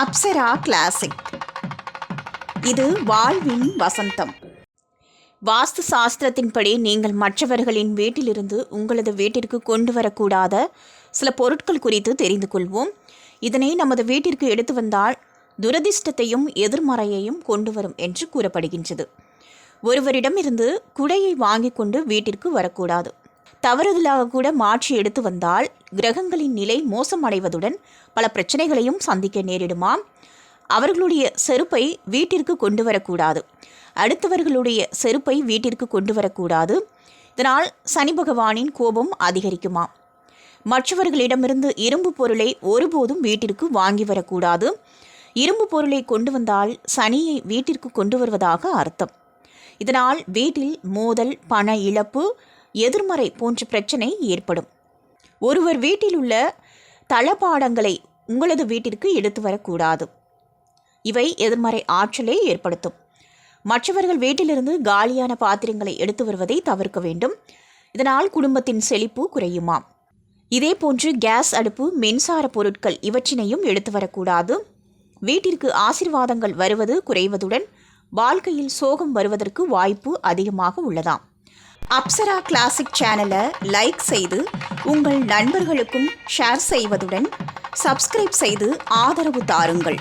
Apsara classic இது வாழ்வின் வசந்தம். வாஸ்து சாஸ்திரத்தின்படி நீங்கள் மற்றவர்களின் வீட்டிலிருந்து உங்களது வீட்டிற்கு கொண்டு வரக்கூடாத சில பொருட்கள் குறித்து தெரிந்து கொள்வோம். இதனை நமது வீட்டிற்கு எடுத்து வந்தால் துரதிர்ஷ்டத்தையும் எதிர்மறையையும் கொண்டு வரும் என்று கூறப்படுகின்றது. ஒருவரிடமிருந்து குடையை வாங்கிக் கொண்டு வீட்டிற்கு வரக்கூடாது. தவறுதலாக கூட மாற்றி எடுத்து வந்தால் கிரகங்களின் நிலை மோசமடைவதுடன் பல பிரச்சனைகளையும் சந்திக்க நேரிடுமாம் அவர்களுடைய செருப்பை வீட்டிற்கு கொண்டு வரக்கூடாது அடுத்தவர்களுடைய செருப்பை வீட்டிற்கு கொண்டு வரக்கூடாது இதனால் சனி பகவானின் கோபம் அதிகரிக்குமாம் மற்றவர்களிடமிருந்து இரும்பு பொருளை ஒருபோதும் வீட்டிற்கு வாங்கி வரக்கூடாது. இரும்பு பொருளை கொண்டு வந்தால் சனியை வீட்டிற்கு கொண்டு வருவதாக அர்த்தம். இதனால் வீட்டில் மோதல் பண இழப்பு எதிர்மறை போன்ற பிரச்சனை ஏற்படும். ஒருவர் வீட்டில் உள்ள தளபாடங்களை உங்களது வீட்டிற்கு எடுத்து வரக்கூடாது. இவை எதிர்மறை ஆற்றலை ஏற்படுத்தும். மற்றவர்கள் வீட்டிலிருந்து காலியான பாத்திரங்களை எடுத்து வருவதை தவிர்க்க வேண்டும். இதனால் குடும்பத்தின் செழிப்பு குறையுமாம் இதேபோன்று கேஸ் அடுப்பு மின்சார பொருட்கள் இவற்றினையும் எடுத்து வரக்கூடாது. வீட்டிற்கு ஆசிர்வாதங்கள் வருவது குறைவதுடன் வாழ்க்கையில் சோகம் வருவதற்கு வாய்ப்பு அதிகமாக உள்ளதாம். அப்சரா கிளாசிக் சேனலை லைக் செய்து உங்கள் நண்பர்களுக்கும் ஷேர் செய்வதுடன் சப்ஸ்கிரைப் செய்து ஆதரவு தாருங்கள்.